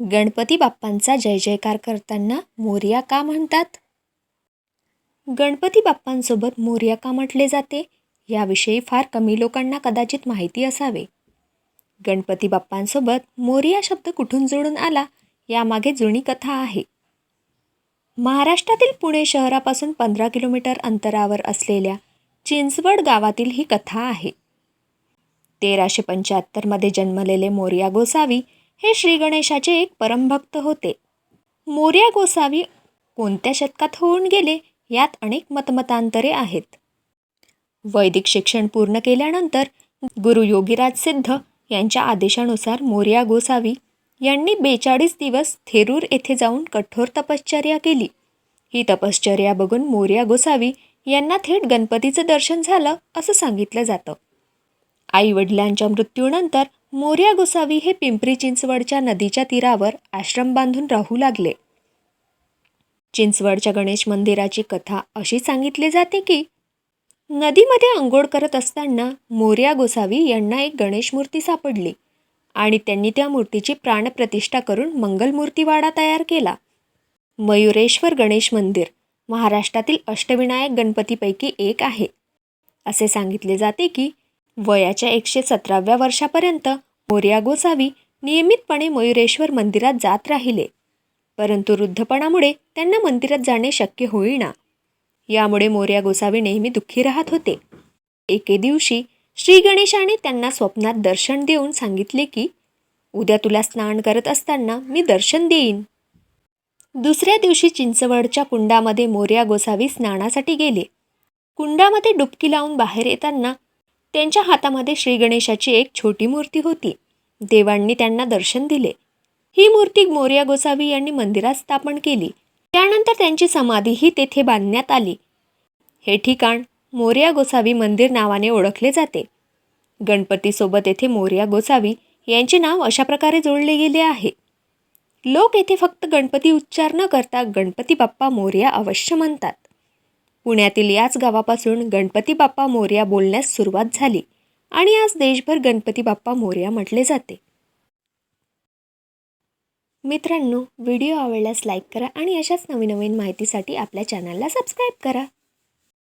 गणपती बाप्पांचा जय जयकार करताना मोरया का म्हणतात? गणपती बाप्पांसोबत मोर्या का म्हटले जाते? याविषयी फार कमी लोकांना कदाचित माहिती असावे. गणपती बाप्पांसोबत मोरया शब्द कुठून जोडून आला यामागे जुनी कथा आहे. महाराष्ट्रातील पुणे शहरापासून पंधरा किलोमीटर अंतरावर असलेल्या चिंचवड गावातील ही कथा आहे. तेराशे पंच्याहत्तरमध्ये जन्मलेले मोरया गोसावी हे श्री गणेशाचे एक परमभक्त होते. मोर्या गोसावी कोणत्या शतकात होऊन गेले यात अनेक मतमतांतरे आहेत. वैदिक शिक्षण पूर्ण केल्यानंतर गुरु योगीराज सिद्ध यांच्या आदेशानुसार मोर्या गोसावी यांनी बेचाळीस दिवस थेरूर येथे जाऊन कठोर तपश्चर्या केली. ही तपश्चर्या बघून मोर्या गोसावी यांना थेट गणपतीचं दर्शन झालं असं सांगितलं जातं. आई वडिलांच्या मृत्यूनंतर मोर्या गोसावी हे पिंपरी चिंचवडच्या नदीच्या तीरावर आश्रम बांधून राहू लागले. चिंचवडच्या गणेश मंदिराची कथा अशी सांगितली जाते की नदीमध्ये अंघोळ करत असताना मोर्या गोसावी यांना एक गणेश मूर्ती सापडली आणि त्यांनी त्या मूर्तीची प्राणप्रतिष्ठा करून मंगलमूर्तीवाडा तयार केला. मयुरेश्वर गणेश मंदिर महाराष्ट्रातील अष्टविनायक गणपतीपैकी एक आहे. असे सांगितले जाते की वयाच्या एकशे सतराव्या वर्षापर्यंत मोर्या गोसावी नियमितपणे मयुरेश्वर मंदिरात जात राहिले. परंतु वृद्धपणामुळे त्यांना मंदिरात जाणे शक्य होईना. यामुळे मोर्या गोसावी नेहमी दुःखी राहत होते. एके दिवशी श्री गणेशाने त्यांना स्वप्नात दर्शन देऊन सांगितले की उद्या तुला स्नान करत असताना मी दर्शन देईन. दुसऱ्या दिवशी चिंचवडच्या कुंडामध्ये मोर्या गोसावी स्नानासाठी गेले. कुंडामध्ये डुबकी लावून बाहेर येताना त्यांच्या हातामध्ये श्री गणेशाची एक छोटी मूर्ती होती. देवांनी त्यांना दर्शन दिले. ही मूर्ती मोरया गोसावी यांनी मंदिरात स्थापन केली. त्यानंतर त्यांची समाधीही तेथे बांधण्यात आली. हे ठिकाण मोरया गोसावी मंदिर नावाने ओळखले जाते. गणपतीसोबत येथे मोरया गोसावी यांचे नाव अशा प्रकारे जोडले गेले आहे. लोक येथे फक्त गणपती उच्चार न करता गणपती बाप्पा मोर्या अवश्य म्हणतात. पुण्यातील याच गावापासून गणपती बाप्पा मोर्या बोलण्यास सुरुवात झाली आणि आज देशभर गणपती बाप्पा मोर्या म्हटले जाते. मित्रांनो व्हिडिओ आवडल्यास लाईक करा आणि अशाच नवीन नवीन माहितीसाठी आपल्या चॅनलला सबस्क्राईब करा.